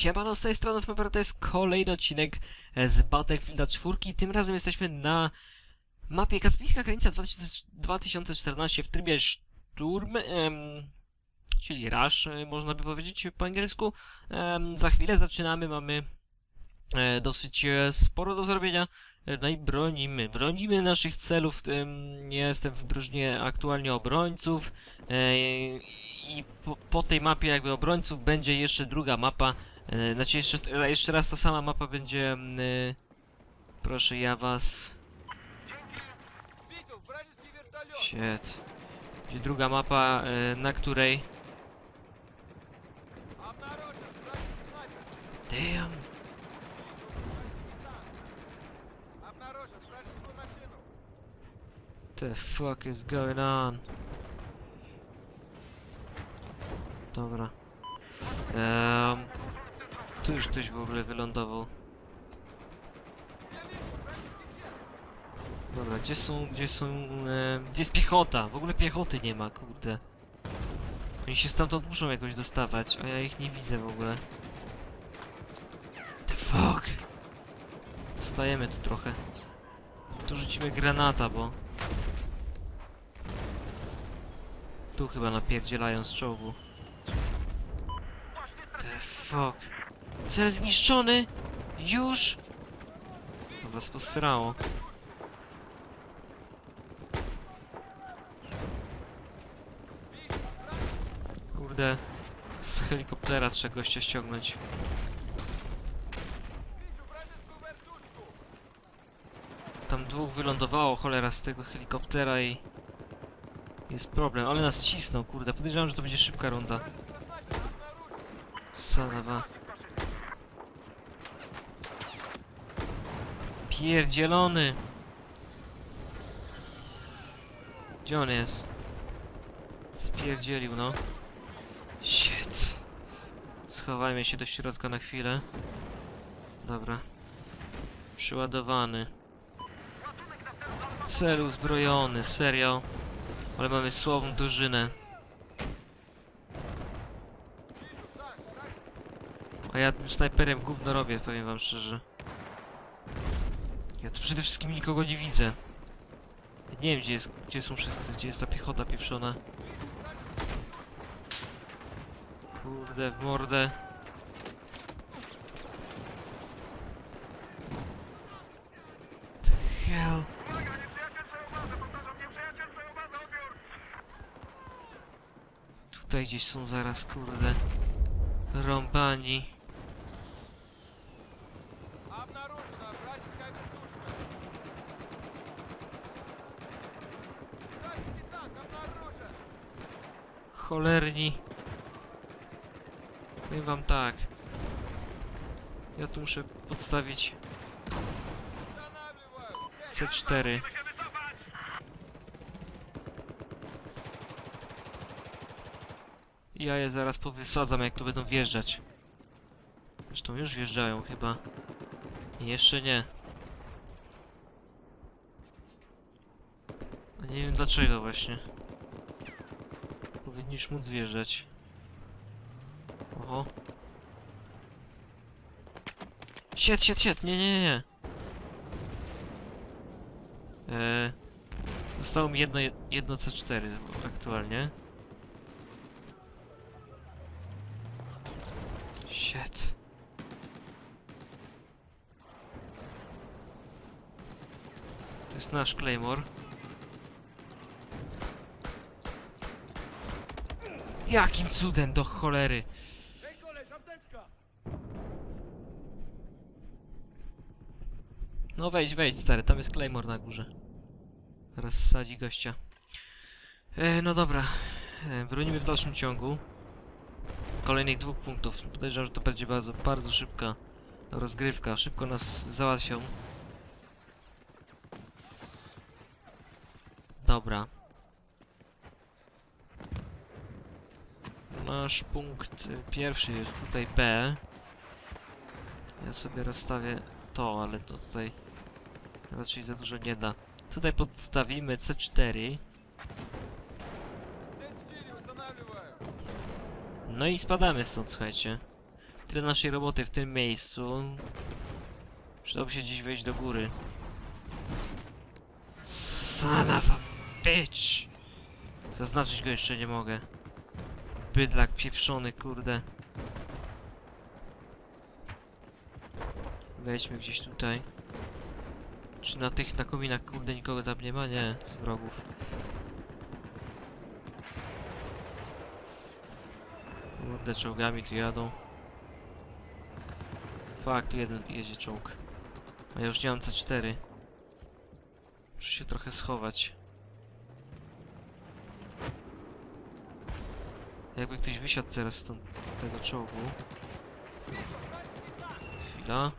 Siemano, z tej strony FMPR, to jest kolejny odcinek e, z Battlefielda 4. Tym razem jesteśmy na mapie Kaspijska Granica 2000 2014 w trybie Sturm, em, czyli Rush, e, można by powiedzieć po angielsku. Em, za chwilę zaczynamy, mamy e, dosyć e, sporo do zrobienia. No i bronimy, bronimy naszych celów. Ja jestem w drużynie aktualnie obrońców. I po, po tej mapie jakby obrońców będzie jeszcze druga mapa. E, znaczy jeszcze, e, jeszcze raz ta sama mapa będzie... Mm, e, proszę ja was... Shit. Druga mapa, na której... Damn. The fuck is going on? Dobra. Um, tu już ktoś w ogóle wylądował. Dobra, gdzie są, gdzie są, e, gdzie jest piechota? W ogóle piechoty nie ma, kurde. Oni się stamtąd muszą jakoś dostawać, a ja ich nie widzę w ogóle. The fuck! Stajemy tu trochę. Tu rzucimy granata, bo... Tu chyba napierdzielają z czołgu. The fuck! Cel zniszczony! Już! To was posrało. Kurde, z helikoptera trzeba gościa ściągnąć. Tam dwóch wylądowało, cholera, z tego helikoptera i... Jest problem, ale nas cisną, kurde. Podejrzewam, że to będzie szybka runda. Salawa. pierdzielony. Gdzie on jest? Spierdzielił, no. Shit. Schowajmy się do środka na chwilę. Dobra. Przyładowany. Cel uzbrojony, serio. Ale mamy słową drużynę. A ja tym snajperem gówno robię, powiem wam szczerze. Ja tu przede wszystkim nikogo nie widzę. Ja nie wiem gdzie, jest, gdzie są wszyscy, gdzie jest ta piechota pieprzona. Kurde, w mordę. The hell? Tutaj gdzieś są zaraz, kurde. Rąbani. cholerni. Powiem wam tak. Ja tu muszę podstawić C4. Ja je zaraz powysadzam, jak tu będą wjeżdżać. Zresztą już wjeżdżają chyba. Jeszcze nie. A nie wiem dlaczego właśnie. Już móc wjeżdżać. Oho. Siet, siet, siet, nie, nie, nie. Eee, zostało mi jedno, jedno C4 aktualnie. Shit. To jest nasz Claymore. Jakim cudem do cholery? No wejdź, wejdź stary, tam jest Claymore na górze. Teraz sadzi gościa. E, no dobra. E, bronimy w dalszym ciągu. Kolejnych dwóch punktów. Podejrzewam, że to będzie bardzo, bardzo szybka rozgrywka. Szybko nas załatwią. Dobra. nasz punkt y, pierwszy jest tutaj B. Ja sobie rozstawię to, ale to tutaj raczej za dużo nie da. Tutaj podstawimy C4. No i spadamy stąd, słuchajcie. Tyle naszej roboty w tym miejscu. Przydałoby się dziś wejść do góry. Son of a bitch! Zaznaczyć go jeszcze nie mogę. Bydlak pieprzony, kurde. Wejdźmy gdzieś tutaj. Czy na tych, na kominach, kurde, nikogo tam nie ma? Nie, z wrogów. Kurde, czołgami tu jadą. Fakt, jeden jedzie czołg. A ja już nie mam C4. Muszę się trochę schować. Jakby ktoś wysiadł teraz stąd, z tego czołgu. Chwila.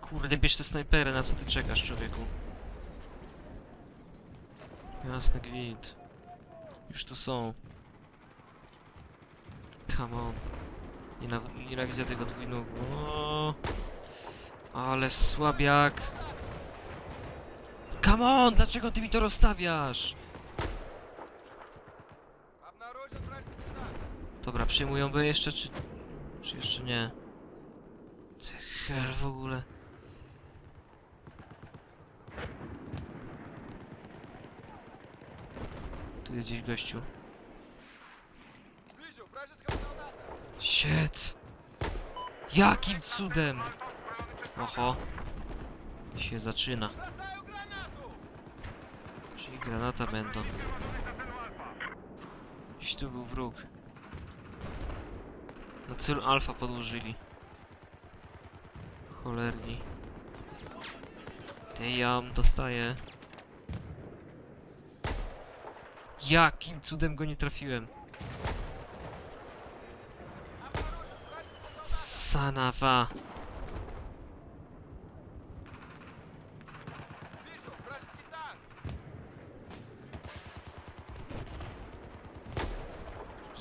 Kurde, bierz te snajpery, na co ty czekasz, człowieku? Jasny gwint. Już tu są. Come on. Nienaw- Nienawidzę tego dwójnogu. O, Ale słabiak. Come on, dlaczego ty mi to rozstawiasz? Dobra, przyjmują by jeszcze, czy... Czy jeszcze nie? Ty hel w ogóle... Tu jest gdzieś gościu. Shit! Jakim cudem! Oho. Się zaczyna. Czyli granata będą. Gdzieś tu był wróg. Na cel alfa podłożyli. Cholerni. Damn, dostaję. Jakim cudem go nie trafiłem? Sanawa.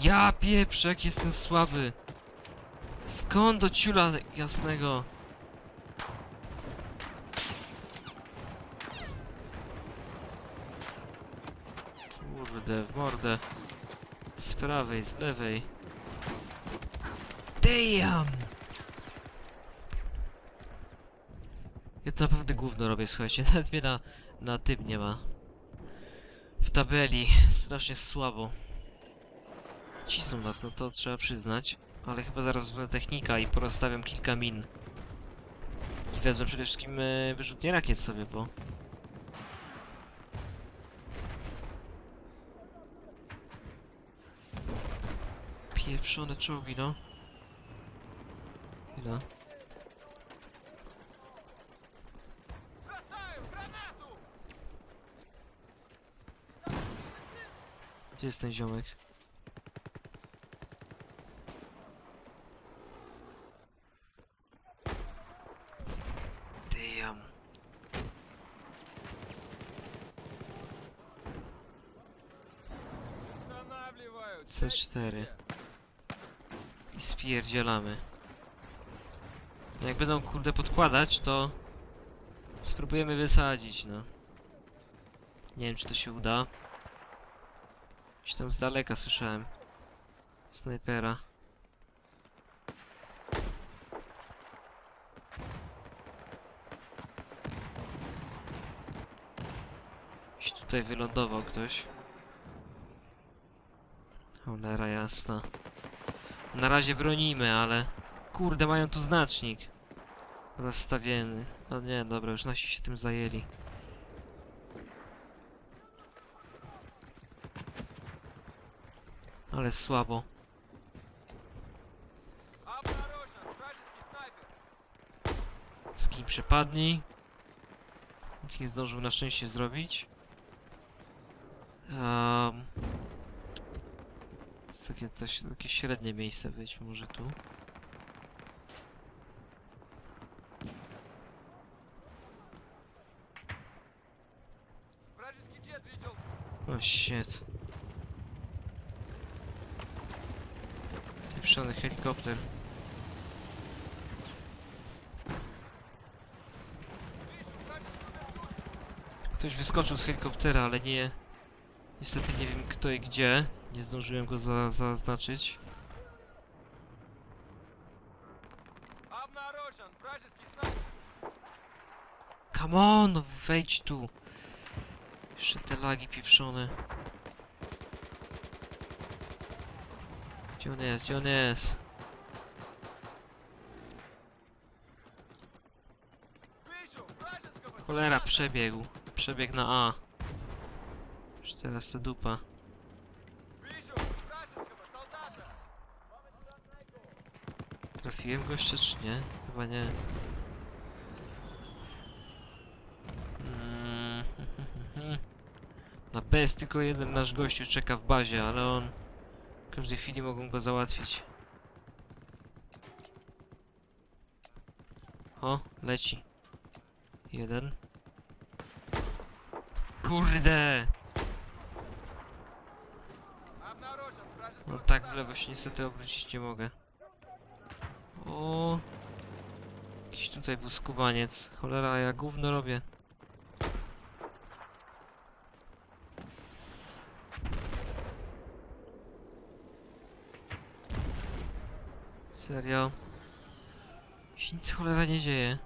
Ja pieprzek, jestem słaby. Skąd do ciula jasnego? Kurde, w mordę. Z prawej, z lewej. Damn! Ja to naprawdę gówno robię, słuchajcie. Nawet mnie na, na tym nie ma. W tabeli. Strasznie słabo. Cisną was, no to trzeba przyznać. Ale chyba zaraz wezmę technika i porozstawiam kilka min. I wezmę przede wszystkim e, wyrzutnie rakiet sobie, bo... Pieprzone czołgi, no. Chwila. Gdzie jest ten ziomek? Spierdzielamy. Jak będą kurde podkładać, to spróbujemy wysadzić, no. Nie wiem, czy to się uda. Gdzieś tam z daleka słyszałem. Snajpera. Gdzieś tutaj wylądował ktoś. Cholera jasna. Na razie bronimy, ale... Kurde, mają tu znacznik. Rozstawiony. No nie, dobra, już nasi się tym zajęli. Ale słabo. Z kim przepadnij. Nic nie zdążył na szczęście zrobić. Um takie, coś, takie średnie miejsce wyjść może tu. O oh shit. Pieprzony helikopter. Ktoś wyskoczył z helikoptera, ale nie... Niestety nie wiem kto i gdzie. Nie zdążyłem go za, zaznaczyć. Come on, wejdź tu. Jeszcze te lagi pieprzone. Gdzie on jest? Gdzie on jest? Cholera, przebiegł. Przebieg na A. Już teraz ta dupa. zabiłem go jeszcze czy nie? Chyba nie. Mm. Na B jest tylko jeden nasz gościu czeka w bazie, ale on w każdej chwili mogą go załatwić. O, leci. Jeden. Kurde! No tak w lewo się niestety obrócić nie mogę. O, Jakiś tutaj był skubaniec. Cholera, ja gówno robię. Serio? Się nic cholera nie dzieje.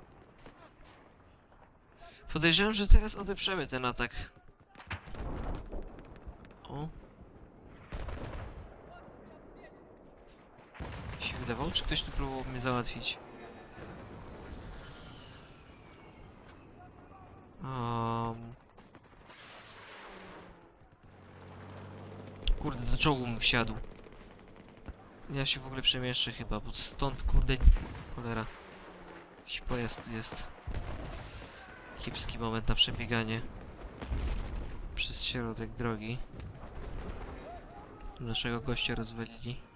Podejrzewam, że teraz odeprzemy ten atak. O, Mi się wydawało, czy ktoś tu próbował mnie załatwić? Um... Kurde, do czołgu mu wsiadł. Ja się w ogóle przemieszczę chyba, bo stąd, kurde, cholera. Jakiś pojazd tu jest. Kiepski moment na przebieganie. Przez środek drogi. Naszego gościa rozwalili.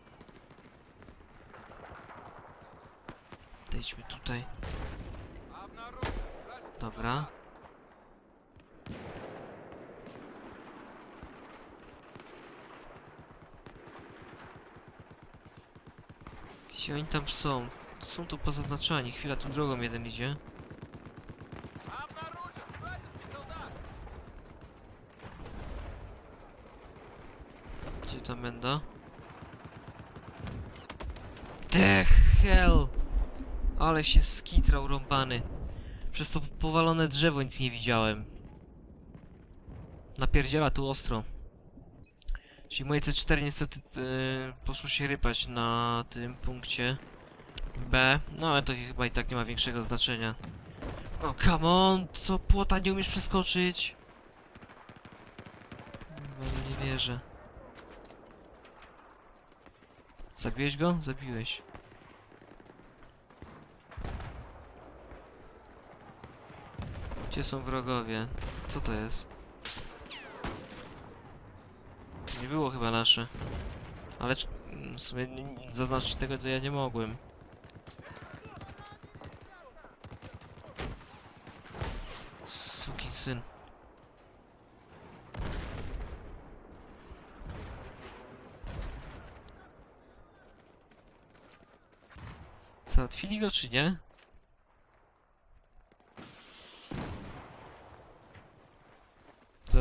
Podejdźmy tutaj. Dobra. Gdzie oni tam są? Są tu pozaznaczani. Chwila, tu drogą jeden idzie. Ale się skitrał rąbany. Przez to powalone drzewo nic nie widziałem. Napierdziela tu ostro. Czyli moje C4 niestety yy, poszło się rypać na tym punkcie B. No ale to chyba i tak nie ma większego znaczenia. O, come on! Co, płota nie umiesz przeskoczyć? No nie wierzę. Zabiłeś go? Zabiłeś. Gdzie są wrogowie? Co to jest? Nie było chyba nasze. Ale mm, w sumie zaznaczyć tego to ja nie mogłem. Suki syn. Załatwili go czy nie?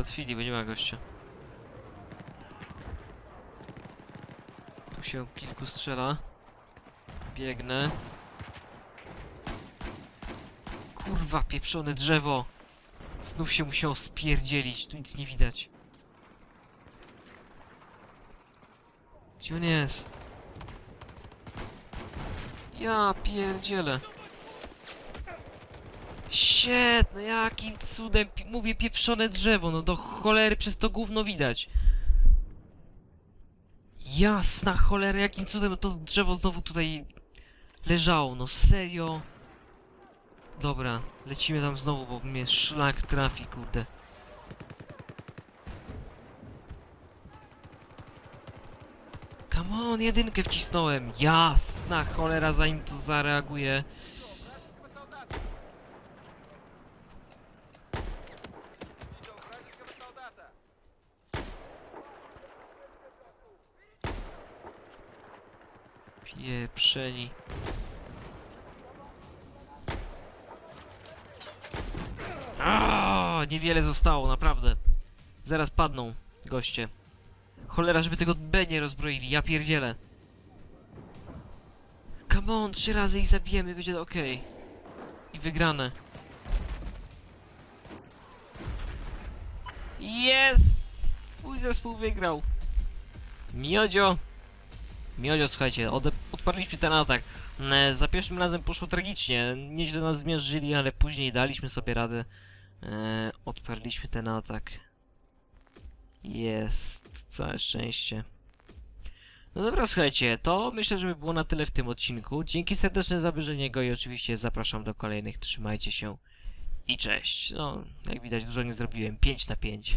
Załatwili, bo nie ma gościa. Tu się kilku strzela. Biegnę. Kurwa, pieprzone drzewo! Znów się musiało spierdzielić, tu nic nie widać. Gdzie on jest? Ja pierdzielę. Shit, no jakim cudem, mówię pieprzone drzewo, no do cholery przez to gówno widać. Jasna cholera, jakim cudem to drzewo znowu tutaj leżało, no serio. Dobra, lecimy tam znowu, bo mnie szlak trafi, kurde. Come on, jedynkę wcisnąłem. Jasna cholera, zanim to zareaguje. Pieprzeni. Aaaa, niewiele zostało, naprawdę. Zaraz padną goście. Cholera, żeby tego B nie rozbroili, ja pierdzielę. Come on, trzy razy ich zabijemy, będzie ok. I wygrane. Jest! Mój zespół wygrał. Miodzio. Miodzio, słuchajcie, odparliśmy ten atak. E, Za pierwszym razem poszło tragicznie. Nieźle nas zmierzyli, ale później daliśmy sobie radę. E, odparliśmy ten atak. Jest. Całe szczęście. No dobra, słuchajcie, to myślę, że by było na tyle w tym odcinku. Dzięki serdeczne za obejrzenie go i oczywiście zapraszam do kolejnych. Trzymajcie się i cześć. No, jak widać, dużo nie zrobiłem. 5 na 5.